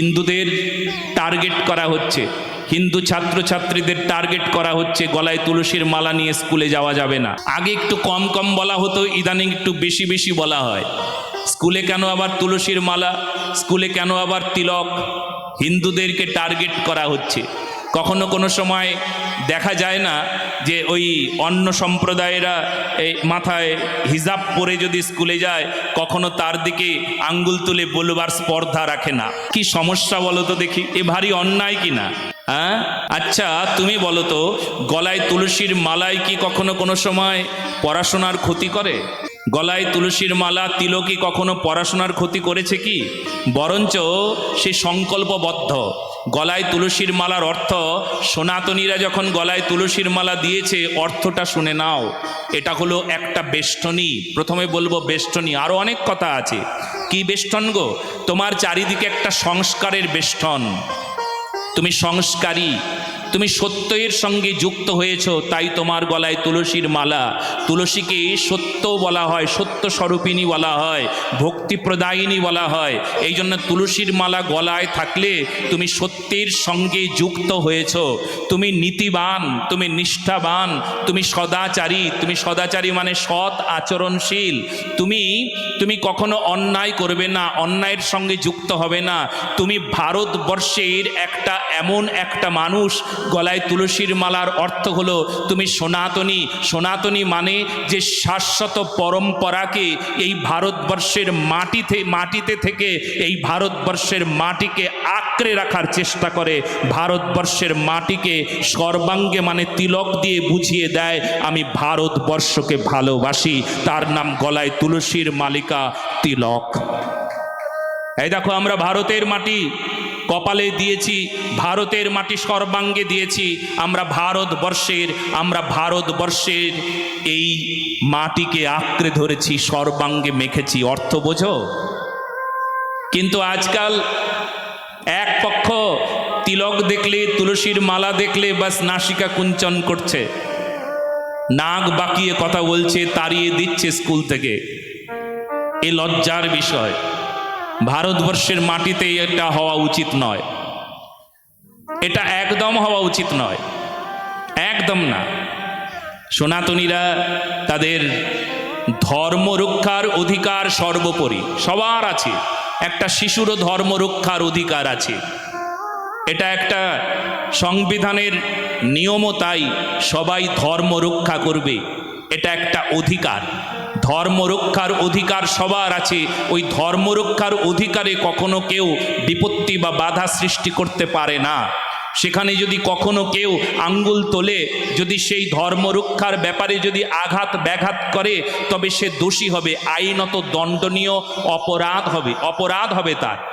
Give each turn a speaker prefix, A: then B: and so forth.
A: হিন্দুদের টার্গেট করা হচ্ছে। হিন্দু ছাত্রছাত্রীদের টার্গেট করা হচ্ছে, গলায় তুলসীর মালা নিয়ে স্কুলে যাওয়া যাবে না। আগে একটু কম কম বলা হতো, ইদানিং একটু বেশি বেশি বলা হয়। স্কুলে কেন আবার তুলসীর মালা? স্কুলে কেন আবার তিলক? হিন্দুদেরকে টার্গেট করা হচ্ছে। কখনো কোনো সময় দেখা যায় না যে ওই অন্য সম্প্রদায়েরা এই মাথায় হিজাব পরে যদি স্কুলে যায়, কখনো তার দিকে আঙ্গুল তুলে বলবার স্পর্ধা রাখে না। কি সমস্যা বলো তো দেখি, এ ভারী অন্যায় কি না? হ্যাঁ? আচ্ছা তুমি বলো তো, গলায় তুলসীর মালায় কি কখনো কোনো সময় পড়াশোনার ক্ষতি করে? গলায় তুলসীর মালা তিলকি কখনো পড়াশোনার ক্ষতি করেছে কি? বরঞ্চ সে সংকল্পবদ্ধ। গলায় তুলসীর মালার অর্থ, সনাতনীরা যখন গলায় তুলসীর মালা দিয়েছে, অর্থটা শুনে নাও। এটা হলো একটা বেষ্টনী। প্রথমে বলব বেষ্টনী। আরও অনেক কথা আছে। কি বেষ্টন গো? তোমার চারিদিকে একটা সংস্কারের বেষ্টন। তুমি সংস্কারী। তুমি সত্যের সঙ্গে যুক্ত হয়েছ, তাই তোমার গলায় তুলসীর মালা। তুলসীকে সত্য বলা হয়, সত্য স্বরূপিনী বলা হয়, ভক্তি প্রদায়িনী বলা হয়। এই জন্য তুলসীর মালা গলায় থাকলে তুমি সত্যের সঙ্গে যুক্ত হয়েছ। তুমি নীতিবান, তুমি নিষ্ঠাবান, তুমি সদাচারী। তুমি সদাচারী মানে সৎ, আচরণশীল। তুমি তুমি কখনো অন্যায় করবে না, অন্যায়ের সঙ্গে যুক্ত হবে না। তুমি ভারতবর্ষের একটা এমন একটা মানুষ গলায় তুলসীর মালার অর্থ হলো, তুমি সনাতনী। সনাতনী মানে যে শাশ্বত পরম্পরাকে এই ভারতবর্ষের মাটিতে মাটিতে থেকে এই ভারতবর্ষের মাটিকে আঁকড়ে রাখার চেষ্টা করে। ভারতবর্ষের মাটিকে সর্বাঙ্গে মানে তিলক দিয়ে বুঝিয়ে দেয়, আমি ভারতবর্ষকে ভালোবাসি। তার নাম গলায় তুলসীর মালিকা তিলক। এই দেখো, আমরা ভারতের মাটি। কপালে দিয়েছি, ভারতের মাটি সর্বাঙ্গে দিয়েছি, আমরা ভারতবর্ষের আমরা ভারতবর্ষের এই মাটিকে আঁকড়ে ধরেছি, সর্বাঙ্গে মেখেছি। অর্থ বোঝো? কিন্তু আজকাল এক পক্ষ তিলক দেখলে, তুলসীর মালা দেখলে বাস নাসিকা কুঞ্চন করছে। নাক বাকিয়ে কথা বলছে, তাড়িয়ে দিচ্ছে স্কুল থেকে। এ লজ্জার বিষয়। ভারতবর্ষের মাটিতে এটা হওয়া উচিত নয়। এটা একদম হওয়া উচিত নয়। একদম না। সনাতনীরা তাদের ধর্ম রক্ষার অধিকার সর্বোপরি। সবার আছে। একটা শিশুরও ধর্ম রক্ষার অধিকার আছে। এটা একটা সংবিধানের নিয়মও তাই। সবাই ধর্ম রক্ষা করবে। এটা একটা অধিকার। ধর্ম রক্ষার অধিকার সবার আছে। ওই ধর্ম রক্ষার অধিকারে কখনো কেউ বিপত্তি বা বাধা সৃষ্টি করতে পারে না। সেখানে যদি কখনো কেউ আঙ্গুল তোলে, যদি সেই ধর্ম রক্ষার ব্যাপারে যদি আঘাত ব্যাঘাত করে, তবে সে দোষী হবে, আইনত দণ্ডনীয় অপরাধ হবে অপরাধ হবে তার।